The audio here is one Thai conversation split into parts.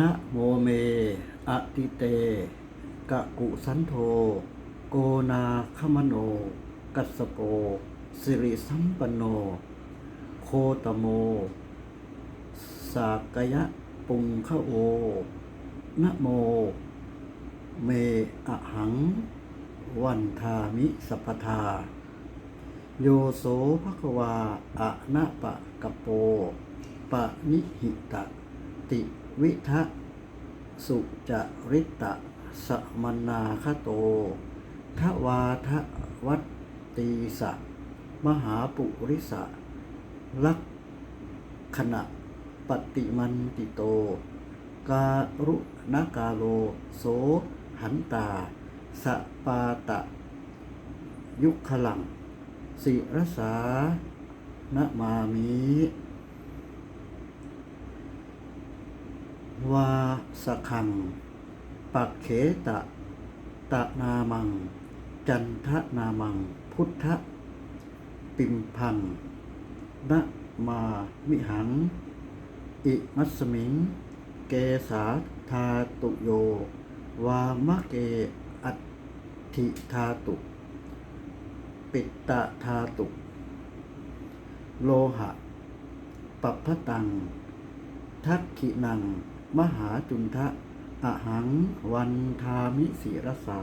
นะโมเมอะติเต กะกุสันโธ โกนาคมโน กัสสโป สิริสัมปโน โคตโม สากยะปุงคะโอ นะโม เมอะหัง วันทามิสัพทา โยโสภควาอะนะปะกะโป ปะนิหิตะติ วิทะสุจริตะสมนาคโตทวาทวัตตีสะ มหาปุริสะ ลักขณะปฏิมันติโต การุณกาโล โสหันตา สปาตะ ยุคลัง สิรสานมามิ วาสคัง ปักเขตะ ตะนามัง จันทนามัง พุทธ ปิมพังนะมามิหัง อิมัสมิง เกสาธาตุโย วามะเกอัตถิธาตุ ปิตตะธาตุ โลหะ ปัพพตัง ทักขินัง มหาจุนทะอะหังวันทามิศิรสา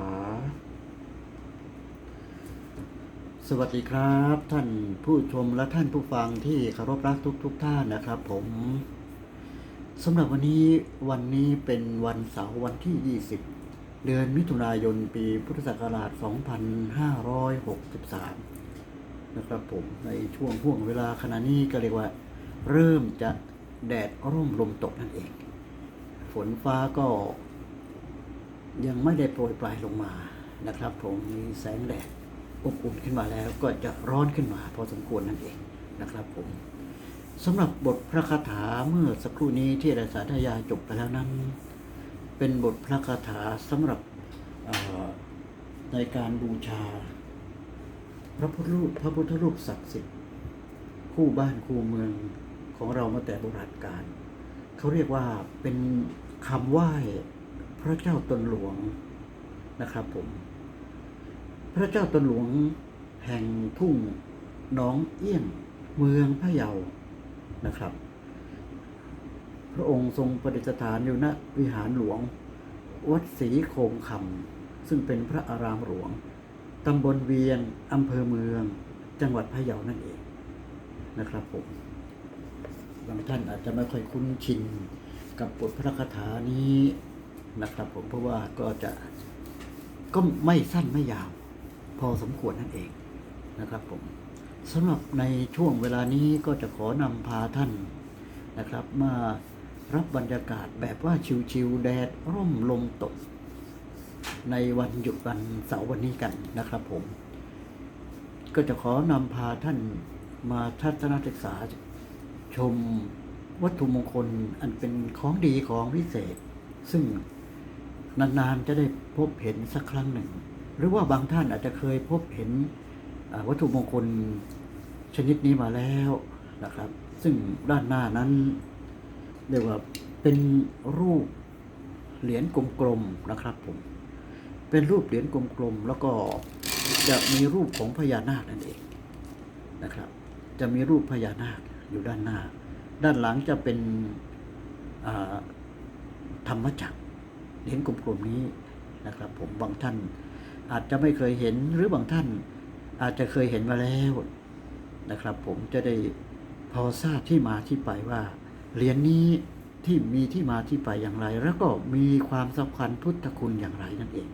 สวัสดีครับ ท่านผู้ชมและท่านผู้ฟังที่เคารพรักทุกทุกท่านนะครับผมสำหรับวันนี้วันนี้เป็นวันเสาร์วันที่ 20 เดือนมิถุนายนปีพุทธศักราช 2563 นะครับผมในช่วงห่วงเวลาขณะนี้ก็เรียกว่า เริ่มจะแดดร่มลมตกนั่นเอง ฝนฟ้าก็ ยังไม่ได้โปรยปลายลงมานะครับ ผมมีแสงแดดอบอุ่นขึ้นมาแล้วก็จะร้อนขึ้นมา พอสมควรนั่นเองนะครับ ผมสำหรับบทพระคาถาเมื่อสักครู่นี้ที่อาจารย์สายาจบไปแล้วนั้น เป็นบทพระคาถาสำหรับในการบูชา พระพุทธรูปพระพุทธรูปศักดิ์สิทธิ์คู่บ้านคู่เมืองของเรามาแต่โบราณกาล เขาเรียกว่าเป็นคำไหว้พระเจ้าตนหลวงนะครับผม พระเจ้าตนหลวงแห่งทุ่งหนองเอี้ยงเมืองพะเยานะครับ พระองค์ทรงประดิษฐานอยู่ณวิหารหลวง วัดศรีโคงคำซึ่งเป็นพระอารามหลวงตำบลเวียงอำเภอเมือง จังหวัดพะเยานั่นเองนะครับผม บางท่านอาจจะไม่ค่อยคุ้นชินกับบทพระคาถานี้นะครับ ผมเพราะว่าก็จะก็ไม่สั้นไม่ยาว พอสมควรนั่นเองนะครับ ผมสำหรับในช่วงเวลานี้ก็จะขอนำพาท่านนะครับ มารับบรรยากาศแบบว่าชิวๆแดดร่มลมตก ในวันหยุดวันเสาร์วันนี้กันนะครับผม ก็จะขอนำพาท่านมาทัศนศึกษา ชมวัตถุมงคลอันเป็นของดีของพิเศษ ซึ่งนานๆจะได้พบเห็นสักครั้งหนึ่ง หรือว่าบางท่านอาจจะเคยพบเห็นวัตถุมงคลชนิดนี้มาแล้วนะครับ ซึ่งด้านหน้านั้นเรียกว่าเป็นรูปเหรียญกลมๆนะครับผมเป็นรูปเหรียญกลมๆแล้วก็จะมีรูปของพญานาคนั่นเองนะครับ จะมีรูปพญานาค อยู่ด้านหน้า ด้านหลังจะเป็นธรรมจักรเหรียญกลมๆนี้นะครับ ผมบางท่าน อาจจะไม่เคยเห็นหรือบางท่าน อาจจะเคยเห็นมาแล้วนะครับ ผมจะได้พอทราบที่มาที่ไปว่าเหรียญนี้ที่มีที่มาที่ไปอย่างไร แล้วก็มีความสำคัญพุทธคุณอย่างไรนั่นเอง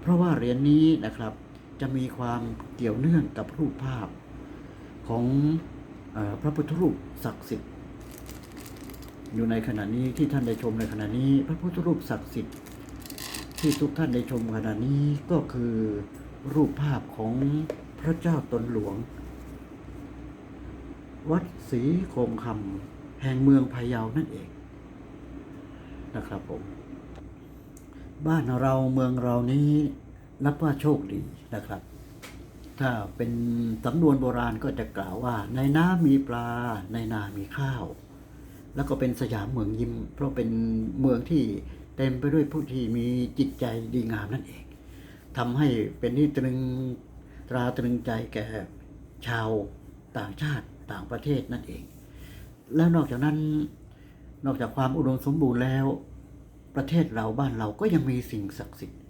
เพราะว่าเหรียญนี้นะครับจะมีความเกี่ยวเนื่องกับรูปภาพของ พระพุทธรูปศักดิ์สิทธิ์อยู่ในขณะนี้ที่ท่านได้ชมในขณะนี้ พระพุทธรูปศักดิ์สิทธิ์ที่ทุกท่านได้ชมขณะนี้ก็คือรูปภาพของพระเจ้าตนหลวง วัดศรีโคมคำแห่งเมืองพะเยานั่นเองนะครับผม บ้านเราเมืองเรานี้นับว่าโชคดีนะครับ ถ้าเป็นสำนวนโบราณก็จะกล่าวว่า ในน้ำมีปลา ในนามีข้าว แล้วก็เป็นสยามเมืองยิ้ม เพราะเป็นเมืองที่เต็มไปด้วยผู้ที่มีจิตใจดีงามนั่นเองทำให้เป็นที่ตรึงตราตรึงใจแก่ชาวต่างชาติต่างประเทศนั่นเอง แล้วนอกจากนั้นนอกจากความอุดมสมบูรณ์แล้ว ประเทศเราบ้านเราก็ยังมีสิ่งศักดิ์สิทธิ์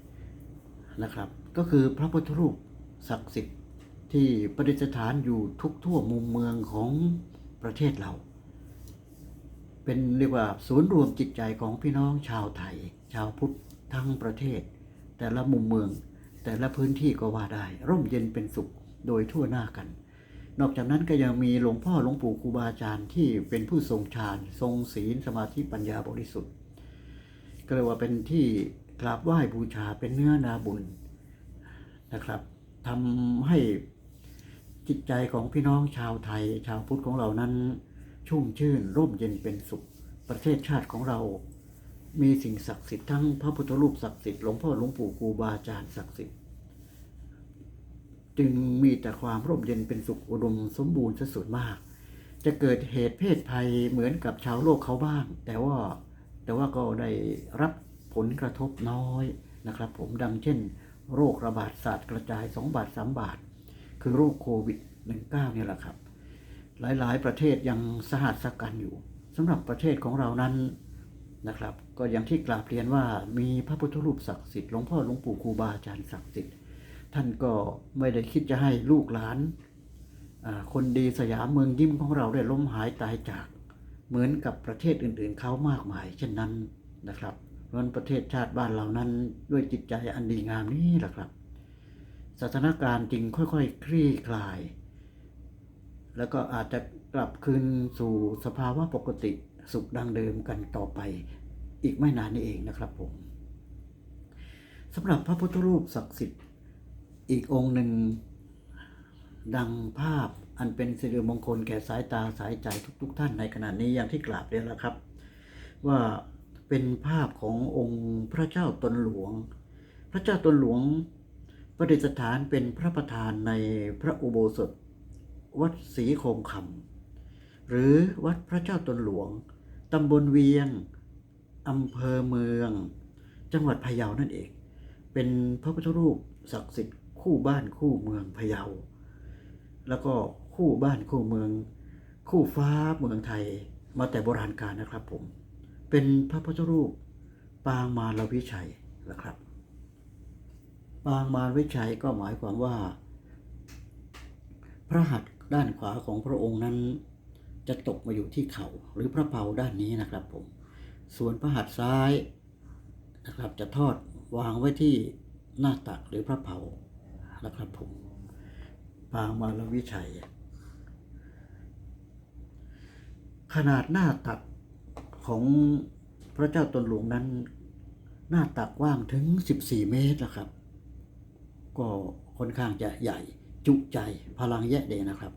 นะครับ ก็คือพระพุทธรูปศักดิ์สิทธิ์ ที่ประดิษฐานอยู่ทุกทั่วมุมเมืองของประเทศเรา เป็นเรียกว่าศูนย์รวมจิตใจของพี่น้องชาวไทย ชาวพุทธทั้งประเทศ แต่ละมุมเมือง แต่ละพื้นที่ก็ว่าได้ ร่มเย็นเป็นสุขโดยทั่วหน้ากัน นอกจากนั้นก็ยังมีหลวงพ่อหลวงปู่ครูบาอาจารย์ที่เป็นผู้ทรงฌานทรงศีลสมาธิปัญญาบริสุทธิ์ก็เรียกว่าเป็นที่กราบไหว้บูชาเป็นเนื้อนาบุญนะครับทำให้ จิตใจของพี่น้องชาวไทย ชาวพุทธของเรานั้น ชุ่มชื่น ร่มเย็นเป็นสุข ประเทศชาติของเรา มีสิ่งศักดิ์สิทธิ์ทั้งพระพุทธรูปศักดิ์สิทธิ์หลวงพ่อหลวงปู่ครูบาอาจารย์ศักดิ์สิทธิ์จึงมีแต่ความร่มเย็นเป็นสุขอุดมสมบูรณ์ซะส่วนมาก จะเกิดเหตุเพศภัยเหมือนกับชาวโลกเขาบ้าง แต่ว่าแต่ว่าก็ได้รับผลกระทบน้อยนะครับ ผมดังเช่น โรคระบาดศาสตร์กระจาย2บาท3บาท คือโรคโควิด -19 เนี่ยแหละครับ หลายๆ ประเทศยังสหัสสกันอยู่สำหรับประเทศของเรานั้นนะครับ ก็อย่างที่กราบเรียนว่ามีพระพุทธรูปศักดิ์สิทธิ์หลวงพ่อหลวงปู่ครูบาอาจารย์ศักดิ์สิทธิ์ท่านก็ไม่ได้คิดจะให้ลูกหลานคนดีสยามเมืองยิ้มของเราได้ล้มหายตายจาก เหมือนกับประเทศอื่นๆเขามากมาย เช่นนั้นนะครับเพราะประเทศชาติบ้านเรานั้นด้วยจิตใจอันดีงามนี้แหละครับ สถานการณ์จริงค่อยๆคลี่คลาย แล้วก็อาจจะกลับคืนสู่สภาวะปกติสุขดังเดิมกันต่อไป อีกไม่นานนี้เองนะครับผมสำหรับพระพุทธรูปศักดิ์สิทธิ์อีกองค์หนึ่งดังภาพอันเป็นสิริมงคลแก่สายตาสายใจทุก ๆ ท่านในขณะนี้อย่างที่กราบเรียนแล้วครับ ว่าเป็นภาพขององค์พระเจ้าตนหลวง พระเจ้าตนหลวง ประดิษฐานเป็นพระประธานในพระอุโบสถ วัดศรีโคมคำหรือวัดพระเจ้าตนหลวงตำบลเวียงอำเภอเมือง จังหวัดพะเยานั่นเอง เป็นพระพุทธรูปศักดิ์สิทธิ์คู่บ้านคู่เมืองพะเยา แล้วก็คู่บ้านคู่เมือง คู่ฟ้าเมืองไทยมาแต่โบราณกาลนะครับผม เป็นพระพุทธรูปปางมารวิชัยนะครับ ปางมารวิชัยก็หมายความว่า พระหัตถ์ด้านขวาของพระองค์นั้น จะตกมาอยู่ที่เข่าหรือพระเผาด้านนี้นะครับผม ส่วนพระหัตถ์ซ้ายนะครับจะทอดวางไว้ที่หน้าตักหรือพระเผานะครับผมปางมารวิชัย ขนาดหน้าตักของพระเจ้าตนหลวงนั้น หน้าตักกว้างถึง 14 เมตรนะครับ ก็ค่อนข้างจะใหญ่จุใจพลังแยะเดนะครับ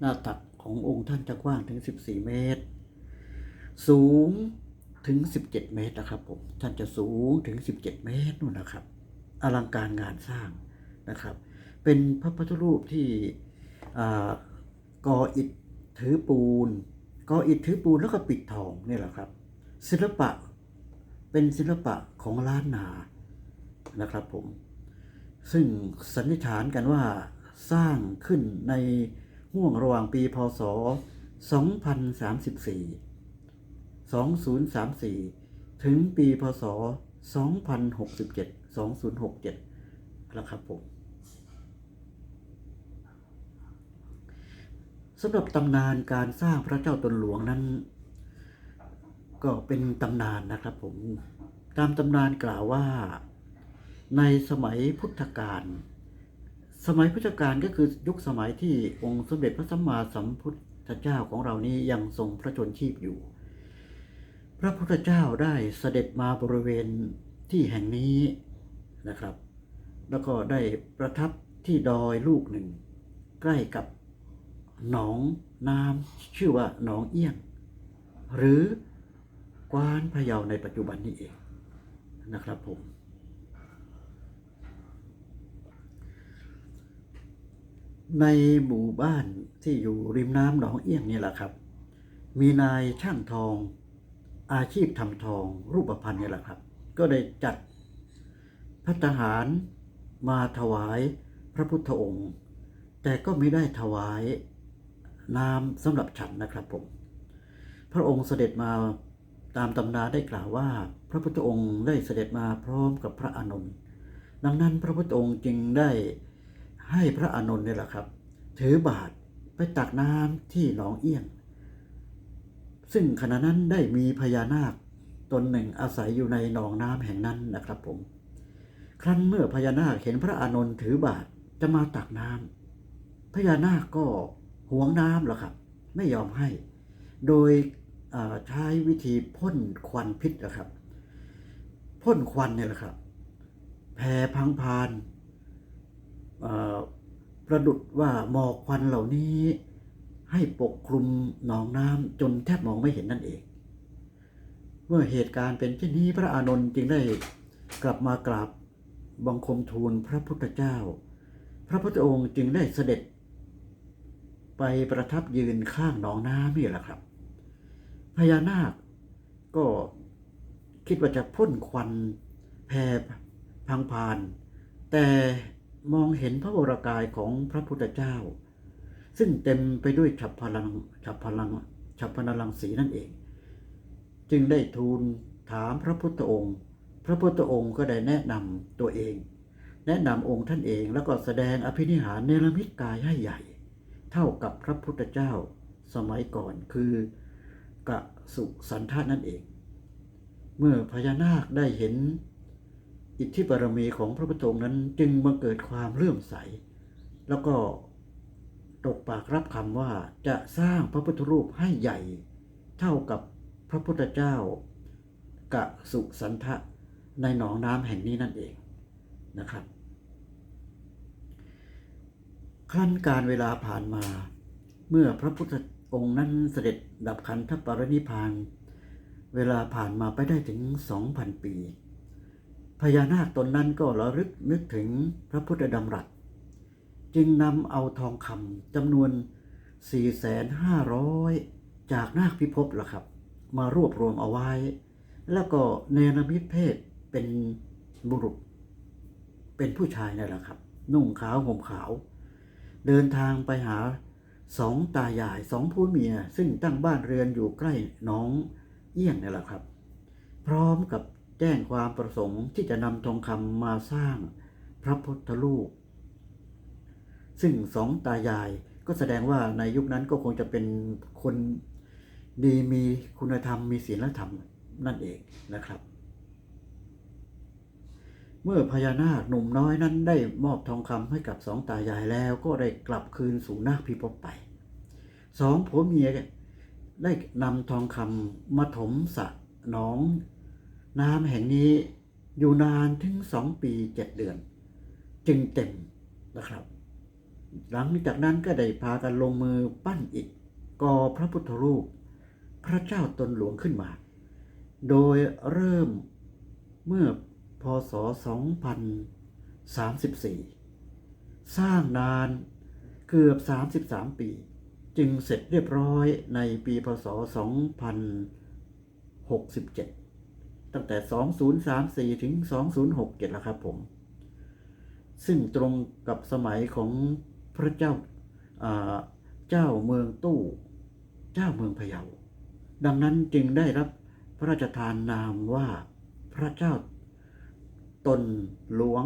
หน้าตักขององค์ท่านจะกว้างถึง 14 เมตร สูงถึง 17 เมตรนะครับผมท่านจะสูงถึง 17 เมตรนู่นนะครับ อลังการงานสร้างนะครับ เป็นพระพุทธรูปที่ก่ออิฐถือปูนก่ออิฐถือปูนแล้วก็ปิดทองนี่แหละครับ ศิลปะเป็นศิลปะของล้านนานะครับผม ซึ่งสันนิษฐานกันว่าสร้างขึ้นในห่วงระหว่างปีพศ 2034 2034 ถึงปีพศ 2067 2067นะครับผมสำหรับตำนานการสร้างพระเจ้าตนหลวงนั้น ก็เป็นตำนานนะครับผม ตามตำนานกล่าวว่า ในสมัยพุทธกาล สมัยพุทธกาลก็คือยุคสมัยที่องค์สมเด็จพระสัมมาสัมพุทธเจ้าของเรานี้ยังทรงพระชนชีพอยู่ พระพุทธเจ้าได้เสด็จมาบริเวณที่แห่งนี้นะครับ แล้วก็ได้ประทับที่ดอยลูกหนึ่ง ใกล้กับหนองน้ำชื่อว่าหนองเอี้ยง หรือกวานพะเยาในปัจจุบันนี้เองนะครับผม ในหมู่บ้านที่อยู่ริมน้ำหนองเอี้ยงนี่แหละครับ มีนายช่างทอง อาชีพทำทองรูปพรรณนี่แหละครับ ก็ได้จัดพัฒหารมาถวายพระพุทธองค์ แต่ก็ไม่ได้ถวายน้ำสำหรับฉันนะครับผม พระองค์เสด็จมาตามตำนาได้กล่าวว่า พระพุทธองค์ได้เสด็จมาพร้อมกับพระอานนท์ดังนั้นพระพุทธองค์จึงได้ ให้พระอานนท์เนี่ยแหละครับ ถือบาตรไปตักน้ำที่หนองเอี้ยง ซึ่งขณะนั้นได้มีพญานาคตนหนึ่งอาศัยอยู่ในหนองน้ำแห่งนั้นนะครับผม ครั้นเมื่อพญานาคเห็นพระอานนท์ถือบาตรจะมาตักน้ำพญานาคก็หวงน้ำหรอครับ ไม่ยอมให้ โดยใช้วิธีพ่นควันพิษนะครับพ่นควันเนี่ยแหละครับแผ่พังพาน ประดุดว่าหมอกควันเหล่านี้ ให้ปกคลุมหนองน้ำจนแทบมองไม่เห็นนั่นเอง เมื่อเหตุการณ์เป็นเช่นนี้พระอานนท์จึงได้กลับมากราบบังคมทูลพระพุทธเจ้า พระพุทธองค์จึงได้เสด็จ ไปประทับยืนข้างหนองน้ำนี่แหละครับ พญานาคก็คิดว่าจะพ่นควันแผ่พังพาน แต่ มองเห็นพระวรากายของพระพุทธเจ้า ซึ่งเต็มไปด้วยฉับพลังฉับพลังฉับพลังสีนั่นเอง จึงได้ทูลถามพระพุทธองค์ พระพุทธองค์ก็ได้แนะนำตัวเอง แนะนำองค์ท่านเองแล้วก็แสดงอภินิหารเนรมิตกายให้ใหญ่ เท่ากับพระพุทธเจ้าสมัยก่อนคือกะสุสันทานั่นเอง เมื่อพญานาคได้เห็น อิทธิบารมีของพระพุทธองค์นั้นจึงบังเกิดความเลื่อมใส แล้วก็ตกปากรับคำว่าจะสร้างพระพุทธรูปให้ใหญ่ เท่ากับพระพุทธเจ้ากะสุสันทะในหนองน้ำแห่งนี้นั่นเองนะครับ ครั้นการเวลาผ่านมา เมื่อพระพุทธองค์นั้นเสด็จดับขันธปรินิพพาน เวลาผ่านมาไปได้ถึงสองพันปี พญานาคตนนั้นก็ระลึกนึกถึงพระพุทธดำรัส จึงนำเอาทองคำจำนวน 4,500 จากนาคพิภพล่ะครับ มารวบรวมเอาไว้ แล้วก็เนรมิตเพศเป็นบุรุษ เป็นผู้ชายนั่แหละครับ นุ่งขาวห่มขาว เดินทางไปหาสองตายายสองผู้เมีย ซึ่งตั้งบ้านเรือนอยู่ใกล้หน้องเอี้ยงนี่แหละครับ พร้อมกับ แจ้งความประสงค์ที่จะนำทองคำมาสร้างพระพุทธรูป ซึ่งสองตายายก็แสดงว่าในยุคนั้นก็คงจะเป็นคนดีมีคุณธรรมมีศีลธรรมนั่นเองนะครับ เมื่อพญานาคหนุ่มน้อยนั้นได้มอบทองคำให้กับสองตายายแล้วก็ได้กลับคืนสู่นาคพิภพไปสองผัวเมียได้นำทองคำมาถมสระหนอง น้ำแห่งนี้อยู่นานถึงสองปีเจ็ดเดือน จึงเต็มนะครับ หลังจากนั้นก็ได้พากันลงมือปั้นอิฐก่อพระพุทธรูป พระเจ้าตนหลวงขึ้นมา โดยเริ่มเมื่อพศ 2034 สร้างนานเกือบ 33 ปี จึงเสร็จเรียบร้อยในปีพศ 2067 ตั้งแต่ 2034 ถึง 2067 แล้วครับผม ซึ่งตรงกับสมัยของพระเจ้าเจ้าเมืองตู้ เจ้าเมืองพะเยา ดังนั้นจึงได้รับพระราชทานนามว่าพระเจ้าตนหลวง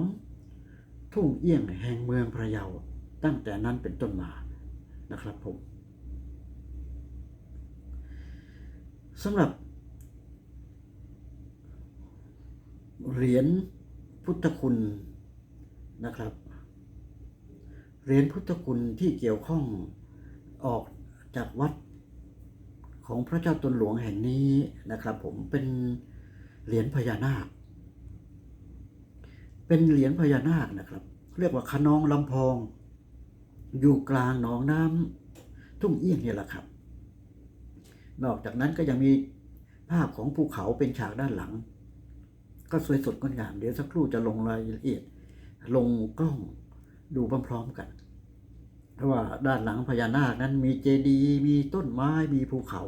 ทุ่งเอี้ยงแห่งเมืองพะเยา ตั้งแต่นั้นเป็นต้นมานะครับผมสำหรับ เหรียญพุทธคุณนะครับ เหรียญพุทธคุณที่เกี่ยวข้องออกจากวัดของพระเจ้าตนหลวงแห่งนี้นะครับ ผมเป็นเหรียญพญานาค เป็นเหรียญพญานาคนะครับ เรียกว่าขนองลำพอง อยู่กลางหนองน้ำทุ่งเอี้ยงนี่แหละครับ นอกจากนั้นก็ยังมีภาพของภูเขาเป็นฉากด้านหลัง ก็สวยสดงดงามเดี๋ยวสักครู่จะลงรายละเอียด ลงกล้องดูพร้อมๆกัน เพราะว่าด้านหลังพญานาคนั้นมีเจดีย์มีต้นไม้มีภูเขา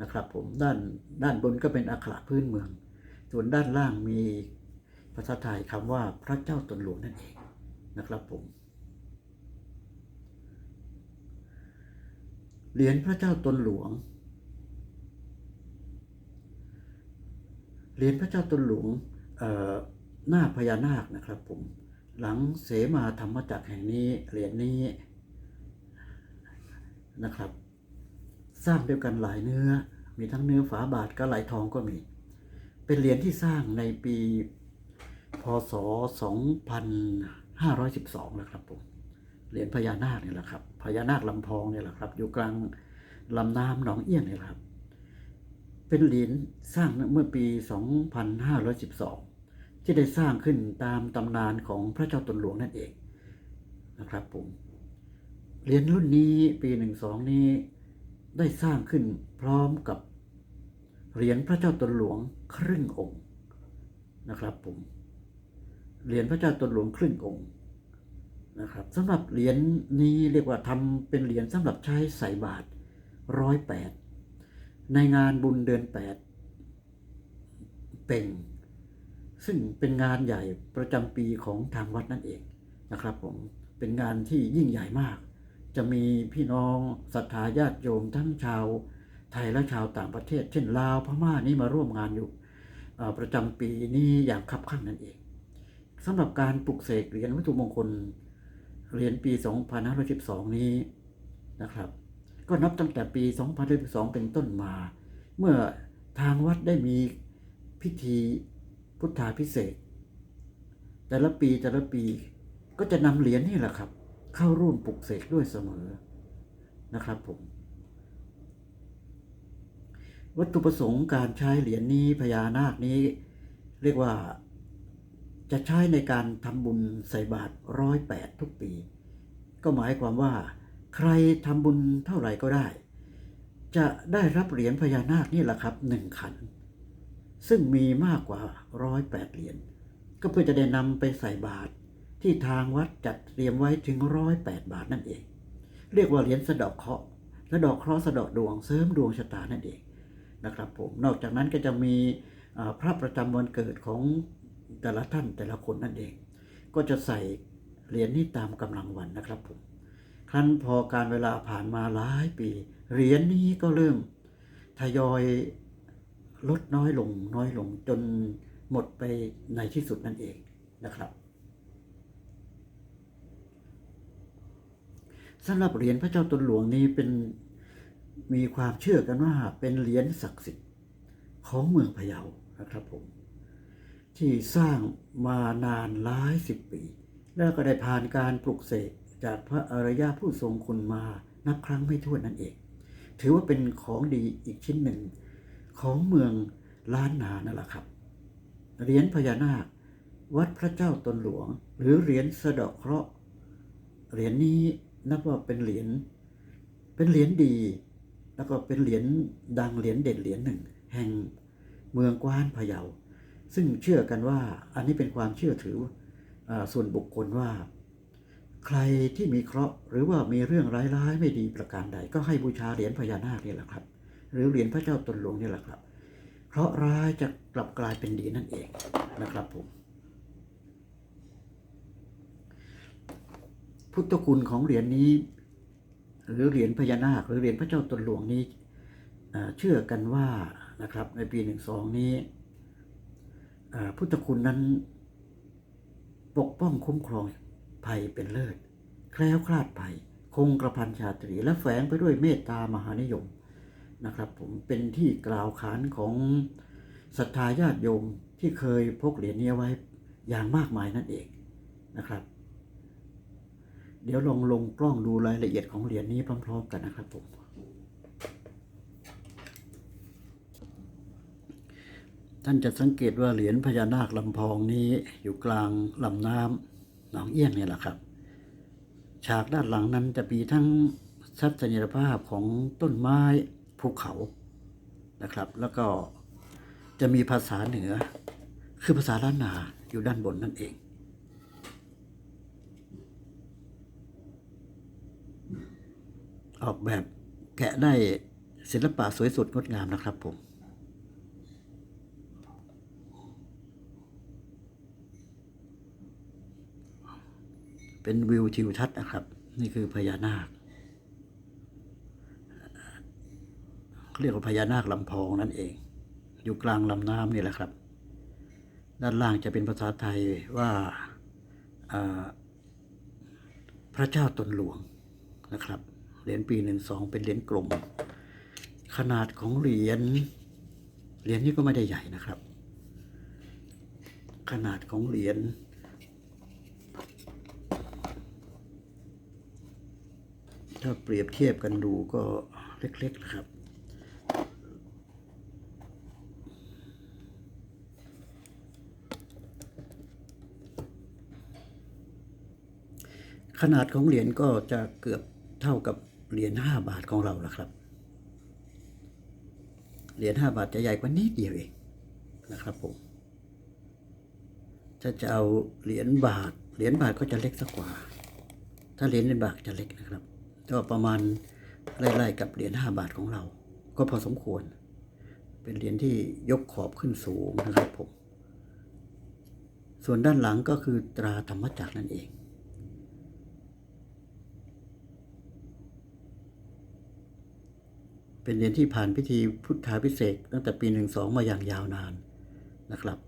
นะครับ ผมด้านด้านบนก็เป็นอักขระพื้นเมือง ส่วนด้านล่างมีภาษาไทยคำว่าพระเจ้าตนหลวงนั่นเองนะครับผมเหรียญพระเจ้าตนหลวง เหรียญพระเจ้าตนหลวงหน้าพญานาคนะครับผมหลังเสมาธรรมจักรแห่งนี้เหรียญนี้นะครับสร้างเดียกันหลายเนื้อ มีทั้งเนื้อฝาบาทกับไหลทองก็มี เป็นเหรียญที่สร้างในปีพศ 2512 นะครับผมเหรียญพญานาคเนี่ยแหละครับพญานาคลำพองเนี่ยแหละครับ อยู่กลางลำน้ำหนองเอี้ยงเนี่ยแหละครับ เป็นเหรียญสร้างเมื่อปี 2512 ที่ได้สร้างขึ้นตามตำนานของพระเจ้าตนหลวงนั่นเองนะครับผมเหรียญรุ่นนี้ปี 12 นี้ได้สร้างขึ้นพร้อมกับเหรียญพระเจ้าตนหลวงครึ่งองค์นะครับผมเหรียญพระเจ้าตนหลวงครึ่งองค์นะครับสำหรับเหรียญนี้เรียกว่าทำเป็นเหรียญสำหรับใช้ใส่บาตรร้อยแปด ในงานบุญเดือนแปดเป่ง ซึ่งเป็นงานใหญ่ประจำปีของทางวัดนั่นเองนะครับผมเป็นงานที่ยิ่งใหญ่มาก จะมีพี่น้องศรัทธาญาติโยมทั้งชาวไทยและชาวต่างประเทศ เช่นลาวพม่านี่มาร่วมงานอยู่ประจำปีนี้อย่างคับคั่งนั่นเองสำหรับการปลุกเสกเหรียญวัตถุมงคลเหรียญปี 2512 นี้นะครับ ก็นับตั้งแต่ปี2012เป็นต้นมา เมื่อทางวัดได้มีพิธีพุทธาพิเศษ แต่ละปีแต่ละปีก็จะนำเหรียญนี่แหละครับ เข้าร่วมปลุกเสกด้วยเสมอนะครับผม วัตถุประสงค์การใช้เหรียญนี้พญานาคนี้ เรียกว่าจะใช้ในการทำบุญใส่บาตรร้อยแปดทุกปี ก็หมายความว่า ใครทำบุญเท่าไหร่ก็ได้ จะได้รับเหรียญพญานาคนี่แหละครับหนึ่งขัน ซึ่งมีมากกว่าร้อยแปดเหรียญก็เพื่อจะได้นำไปใส่บาตรที่ทางวัดจัดเตรียมไว้ถึงร้อยแปดบาทนั่นเอง เรียกว่าเหรียญสะดาะเคราะห์สะดาะเคราะห์สะดาะดวงเสริมดวงชะตานั่นเองนะครับผมนอกจากนั้นก็จะมีพระประจำวันเกิดของแต่ละท่านแต่ละคนนั่นเอง ก็จะใส่เหรียญนี้ตามกำลังวันนะครับผม ครั้นพอการเวลาผ่านมาหลายปีเหรียญนี้ก็เริ่มทยอยลดน้อยลงน้อยลงจนหมดไปในที่สุดนั่นเองนะครับสำหรับเหรียญพระเจ้าตนหลวงนี้เป็นมีความเชื่อกันว่าเป็นเหรียญศักดิ์สิทธิ์ของเมืองพะเยานะครับผม ที่สร้างมานานหลายสิบปี แล้วก็ได้ผ่านการปลุกเสก จากพระอริยะผู้ทรงคุณมานับครั้งไม่ถ้วนนั่นเอง ถือว่าเป็นของดีอีกชิ้นหนึ่ง ของเมืองล้านนานั่นแหละครับ เหรียญพญานาค วัดพระเจ้าตนหลวง หรือเหรียญสะเดาะเคราะห์เหรียญนี้นับว่าเป็นเหรียญเป็นเหรียญดี แล้วก็เป็นเหรียญดังเหรียญเด่นเหรียญหนึ่ง แห่งเมืองกว้านพะเยา ซึ่งเชื่อกันว่าอันนี้เป็นความเชื่อถืออส่วนบุคคลว่า ใครที่มีเคราะห์หรือว่ามีเรื่องร้ายๆไม่ดีประการใด ก็ให้บูชาเหรียญพญานาคนี่แหละครับ หรือเหรียญพระเจ้าตนหลวงนี่แหละครับเพราะห์ร้ายจะกลับกลายเป็นดีนั่นเองนะครับผมพุทธคุณของเหรียญนี้ หรือเหรียญพญานาค หรือเหรียญพระเจ้าตนหลวงนี้เชื่อกันว่านะครับในปีหนึ่งสองนี้พุทธคุณนั้นปกป้องคุ้มครอง ภัยเป็นเลิศ แคล้วคลาดภัย คงกระพันชาตรี และแฝงไปด้วยเมตตามหานิยมนะครับผมเป็นที่กล่าวขานของศรัทธาญาติโยมที่เคยพกเหรียญนี้ไว้อย่างมากมายนั่นเองนะครับ เดี๋ยวลองลงกล้องดูรายละเอียดของเหรียญนี้พร้อม ๆ กันนะครับผมท่านจะสังเกตว่าเหรียญพญานาคลำพองนี้อยู่กลางลำน้ำ หนองเอี้ยงเนี่ยแหละครับ ฉากด้านหลังนั้นจะมีทั้งทัศนียภาพของต้นไม้ภูเขานะครับ แล้วก็จะมีภาษาเหนือ คือภาษาล้านนาอยู่ด้านบนนั่นเองออกแบบแกะได้ศิลปะสวยสดงดงามนะครับผม เป็นวิวทิวทัศน์นะครับ นี่คือพญานาคเขาเรียกว่าพญานาคลำพองนั่นเอง อยู่กลางลำน้ำนี่แหละครับ ด้านล่างจะเป็นภาษาไทยว่าอ่าพระเจ้าตนหลวงนะครับเหรียญปีหนึ่งสองเป็นเหรียญกลม ขนาดของเหรียญเหรียญนี้ก็ไม่ได้ใหญ่นะครับ ขนาดของเหรียญ ถ้าเปรียบเทียบกันดูก็เล็กๆนะครับ ขนาดของเหรียญก็จะเกือบเท่ากับเหรียญห้าบาทของเราละครับ เหรียญห้าบาทจะใหญ่กว่านิดเดียวเองนะครับผมถ้าจะเอาเหรียญบาท เหรียญบาทก็จะเล็กสักกว่า ถ้าเหรียญเหรียญบาทจะเล็กนะครับ ก็ประมาณไล่ๆกับเหรียญห้าบาทของเรา ก็พอสมควร เป็นเหรียญที่ยกขอบขึ้นสูงนะครับผม ส่วนด้านหลังก็คือตราธรรมจักรนั่นเองเป็นเหรียญที่ผ่านพิธีพุทธาพิเศษตั้งแต่ปีหนึ่งสองมาอย่างยาวนานนะครับ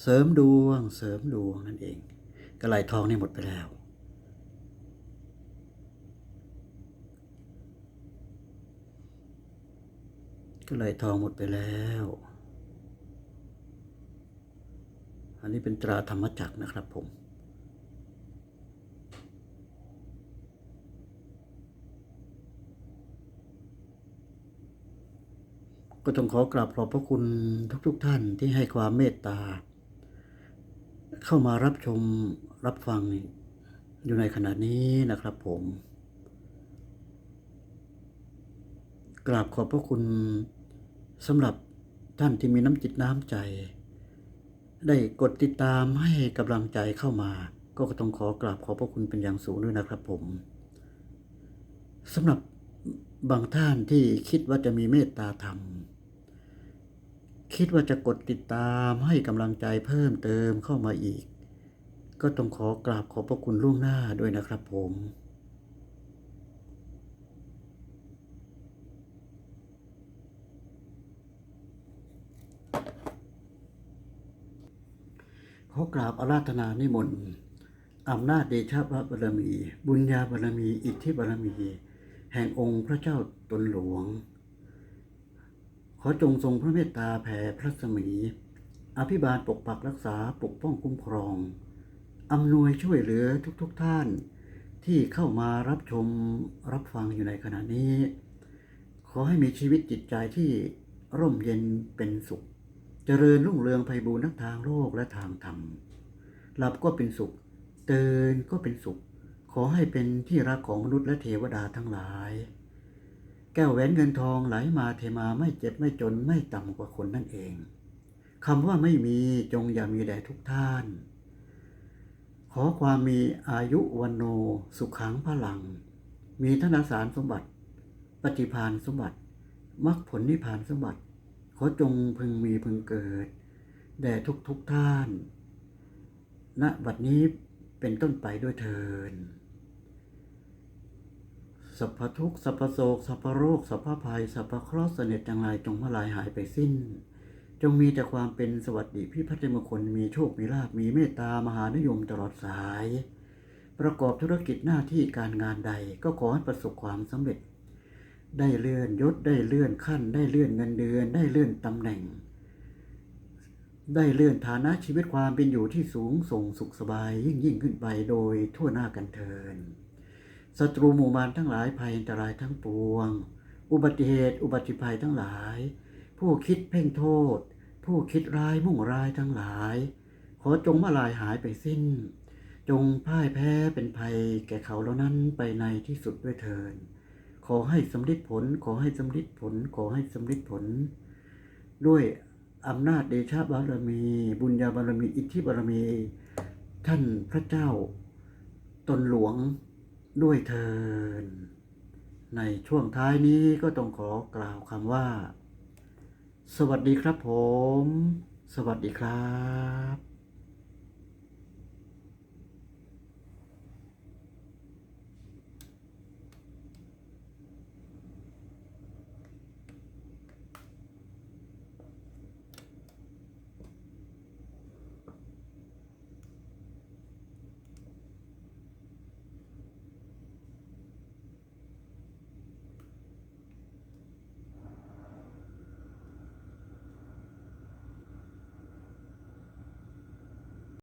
เสริมดวงเสริมดวงนั่นเองกระไหลทองนี่หมดไปแล้ว กระไหลทองหมดไปแล้ว อันนี้เป็นตราธรรมจักรนะครับผม ก็ต้องขอกราบขอบพระคุณทุกๆทท่านที่ให้ความเมตตา เข้ามารับชมรับฟังอยู่ในขณะนี้นะครับผมกราบขอบพระคุณ สำหรับท่านที่มีน้ำจิตน้ำใจ ได้กดติดตามให้กำลังใจเข้ามา ก็ต้องขอกราบขอบพระคุณเป็นอย่างสูงด้วยนะครับผมสำหรับบางท่านที่คิดว่าจะมีเมตตาธรรม คิดว่าจะกดติดตามให้กำลังใจเพิ่มเติมเข้ามาอีก ก็ต้องขอกราบขอบพระคุณล่วงหน้าด้วยนะครับผม ขอกราบอาราธนานิมนต์อำนาจเดชะพระบารมี บุญญาบารมี อิทธิบารมี แห่งองค์พระเจ้าตนหลวง ขอจงทรงพระเมตตาแผ่พระสมี อภิบาลปกปักรักษาปกป้องคุ้มครอง อำนวยช่วยเหลือทุกๆทท่านที่เข้ามารับชมรับฟังอยู่ในขณะนี้ ขอให้มีชีวิตจิตใจที่ร่มเย็นเป็นสุข เจริญรุ่งเรืองไพบูรณ์ทั้งทางโลกและทางธรรม หลับก็เป็นสุข เตือนก็เป็นสุข ขอให้เป็นที่รักของมนุษย์และเทวดาทั้งหลาย แก้วแหวนเงินทองไหลมาเทมาไม่เจ็บไม่จนไม่ต่ำกว่าคนนั่นเองคำว่าไม่มีจงอย่ามีแด่ทุกท่าน ขอความมีอายุวันโนสุขังพลัง มีธนาสารสมบัติ ปฏิพานสมบัติมรรคผลนิพพานสมบัติ ขอจงพึงมีพึงเกิด แด่ทุกทุกท่าน ณ บัดนี้เป็นต้นไปด้วยเทินสัพพทุกสัพพโศกสัพพโรคสัพพภัยสัพพเคราะห์เสน็จจังไรจงมาลายหายไปสิ้น จงมีแต่ความเป็นสวัสดิพิพัฒนมงคลมีโชค มีลาภมีเมตตามหานิยมตลอดสาย ประกอบธุรกิจหน้าที่การงานใดก็ขอให้ประสบความสำเร็จ ได้เลื่อนยศได้เลื่อนขั้น ได้เลื่อนเงินเดือน ได้เลื่อนตำแหน่ง ได้เลื่อนฐานะชีวิตความเป็นอยู่ที่สูงส่งสุขสบายยิ่งยิ่งขึ้นไปโดยทั่วหน้ากันเทินศัตรูหมู่มารทั้งหลายภัยอันตรายทั้งปวง อุบัติเหตุ อุบัติภัยทั้งหลาย ผู้คิดเพ่งโทษ ผู้คิดร้ายมุ่งร้ายทั้งหลาย ขอจงมาลายหายไปสิ้น จงพ่ายแพ้เป็นภัยแก่เขาเหล่านั้นไปในที่สุดด้วยเทิน อให้สำลิดผล ขอให้สำลิดผล ขอให้สำลิดผล ด้วยอำนาจเดชะบารมี บุญญาบารมี อิทธิบารมี ท่านพระเจ้า ตนหลวงด้วยเทิน ในช่วงท้ายนี้ก็ต้องขอกล่าวคำว่า สวัสดีครับผม สวัสดีครับ